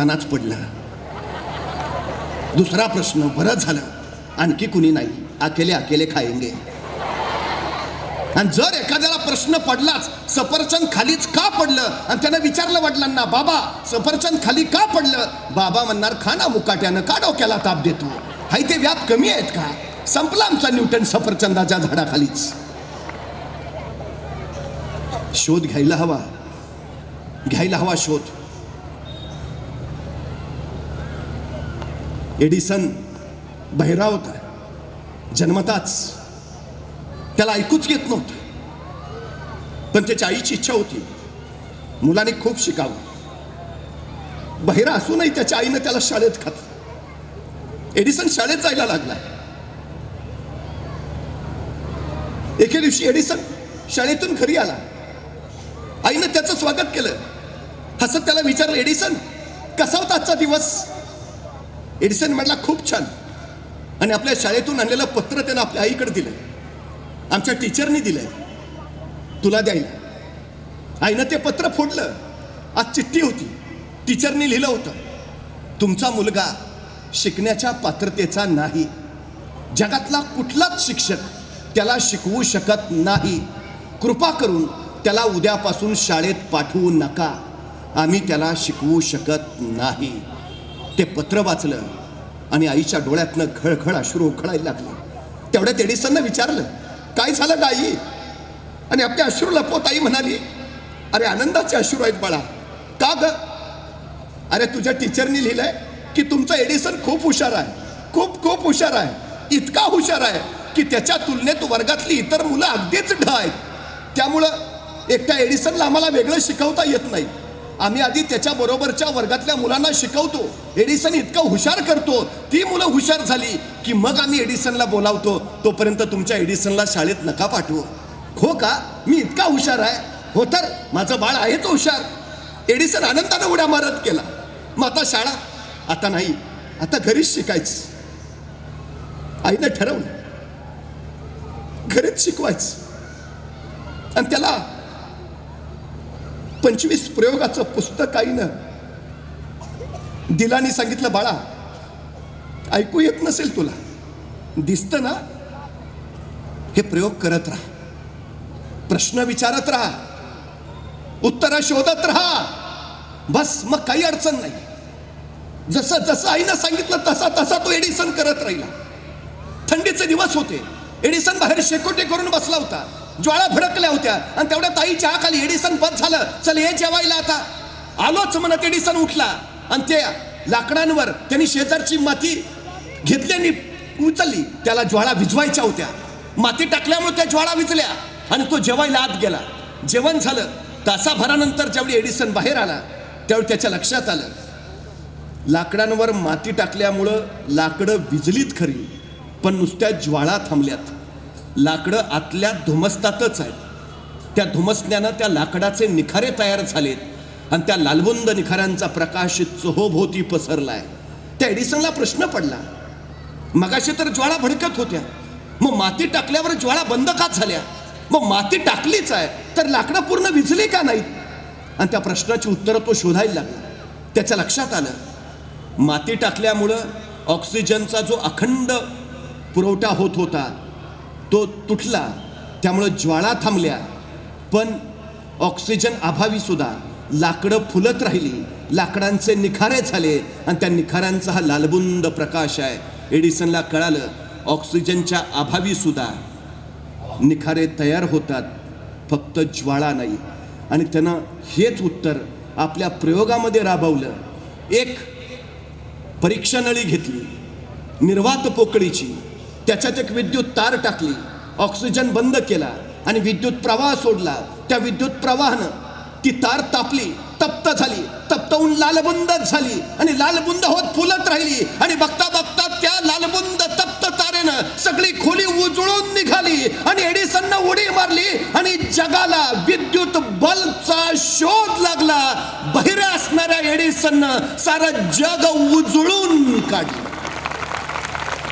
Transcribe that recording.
तानाच पडला. दुसरा प्रश्न बरं झालं. आणखी कुणी नाही. अकेले अकेले खायंगे. आणि जर एखाद्याला प्रश्न पडलाच सफरचंद खालीच का पडलं? आणि त्यानं विचारलं वडिलांना बाबा सफरचंद खाली का पडलं? बाबा म्हणणार खाना मुकाट्यानं का डोक्याला ताप देतो? हाय ते व्याप कमी आहेत का? संपला आमचा न्यूटन सफरचंदाच्या झाडाखालीच. शोध घ्यायला हवा. घ्यायला हवा शोध. एडिसन बहिरा होता. जन्मताच. त्याला ऐकूच येत नव्हतं. पण त्याच्या आईची इच्छा होती. मुलाने खूप शिकावं. बहिरा असूनही त्याच्या आईनं त्याला शाळेत घातलं एडिसन शाळेत जायला लागला. एके दिवशी एडिसन शाळेतून घरी आला. आईनं त्याचं स्वागत केलं. हसत त्याला विचारलं एडिसन कसा होता आजचा दिवस? एडिसन म्हटला खूप छान. आणि आपल्या शाळेतून आणलेलं पत्र त्यानं आपल्या आईकडे दिलं आमच्या टीचरनी दिलंय. तुला द्यायला. आईनं ते पत्र फोडलं. आज चिठ्ठी होती. टीचरनी लिहिलं होतं. तुमचा मुलगा शिकण्याच्या पात्रतेचा नाही. जगातला कुठलाच शिक्षक त्याला शिकवू शकत नाही. कृपा करून त्याला उद्यापासून शाळेत पाठवू नका. आम्ही त्याला शिकवू शकत नाही. ते पत्र वाचलं आणि आईच्या डोळ्यातनं खळखळ अश्रू उखळायला लागले. तेवढ्यात एडिसननं विचारलं काय झालं आई आणि आपल्या अश्रू लपवत आई म्हणाली अरे आनंदाचे अश्रू आहेत बाळा. का ग? अरे तुझ्या टीचरनी लिहिलंय की तुमचा एडिसन खूप हुशार आहे. खूप खूप हुशार आहे. इतका हुशार आहे की त्याच्या तुलनेत वर्गातली इतर मुलं अगदीच ढ आहेत. त्यामुळं एकट्या एडिसनला आम्हाला वेगळं शिकवता येत नाही. आम्ही आधी त्याच्या बरोबरच्या वर्गातल्या मुलांना शिकवतो. एडिसन इतकं हुशार करतो. ती मुलं हुशार झाली की मग आम्ही एडिसनला बोलावतो. तोपर्यंत तुमच्या एडिसनला शाळेत नका पाठवू. हो का? मी इतका हुशार आहे. हो तर माझं बाळ आहे तो हुशार. एडिसन आनंदानं उड्या मारत केला मग आता शाळा? आता नाही. आता घरीच शिकायचं. आईनं ठरवलं. घरीच शिकवायचं. आणि त्याला पंचवीस प्रयोगाचं पुस्तक आईनं दिलानी सांगितलं बाळा ऐकू येत नसेल तुला. दिसतं ना? हे प्रयोग करत राहा. प्रश्न विचारत राहा. उत्तर शोधत राहा. बस मग काही अडचण नाही. जसं जसं आईनं सांगितलं तसा तसा तो एडिसन करत राहिला. थंडीचे दिवस होते. एडिसन बाहेर शेकोटे करून बसला होता. ज्वाळा भडकल्या होत्या. आणि तेवढ्या ताई चहा खाली एडिसन बंद झालं. चल हे जेवायला आता. आलोच म्हणत एडिसन उठला. आणि त्या लाकडांवर त्यांनी शेजारची माती घेतल्याने उचलली. त्याला ज्वाळा भिजवायच्या होत्या. माती टाकल्यामुळे त्या ज्वाळा विजल्या आणि तो जेवायला आत गेला. जेवण झालं. तासाभरानंतर ज्यावेळी एडिसन बाहेर आला त्यावेळी त्याच्या लक्षात आलं. लाकडांवर माती टाकल्यामुळं लाकडं विजलीत खरी. पण नुसत्या ज्वाळा थांबल्यात. लाकडं आतल्या धुमसतातच आहेत. त्या धुमसण्यानं त्या लाकडाचे निखारे तयार झालेत आणि त्या लालबुंद निखाऱ्यांचा प्रकाश चोहोभोवती पसरलाय. त्या एडिसनला प्रश्न पडला. मगाशी तर ज्वाळा भडकत होत्या. मग माती टाकल्यावर ज्वाळा बंद का झाल्या? मग माती टाकलीच आहे तर लाकडं पूर्ण विजली का नाहीत? आणि त्या प्रश्नाची उत्तरं तो शोधायला लागला. त्याच्या लक्षात आलं. माती टाकल्यामुळं ऑक्सिजनचा जो अखंड पुरवठा होत होता तो तुटला त्यामुळं ज्वाळा थांबल्या. पण ऑक्सिजन अभावी सुद्धा लाकडं फुलत राहिली. लाकडांचे निखारे झाले आणि त्या निखाऱ्यांचा हा लालबुंद प्रकाश आहे. एडिसनला कळालं ऑक्सिजनच्या अभावी सुद्धा निखारे तयार होतात फक्त ज्वाळा नाही. आणि त्यानं हेच उत्तर आपल्या प्रयोगामध्ये राबवलं. एक परीक्षा नळी घेतली निर्वात पोकळीची. त्याच्यात एक विद्युत तार टाकली ऑक्सिजन बंद केला आणि विद्युत प्रवाह सोडला. त्या विद्युत प्रवाहानं ती तार तापली तप्त झाली तप्तवून लालबुंद झाली आणि लालबुंद होत फुलत राहिली. आणि बघता बघता त्या लालबुंद तप्त तारेनं सगळी खोली उजळून निघाली आणि एडिसननं उडी मारली आणि जगाला विद्युत बल्बचा शोध लागला. बहिरा असणाऱ्या एडिसननं सारं जग उजळून काढलं.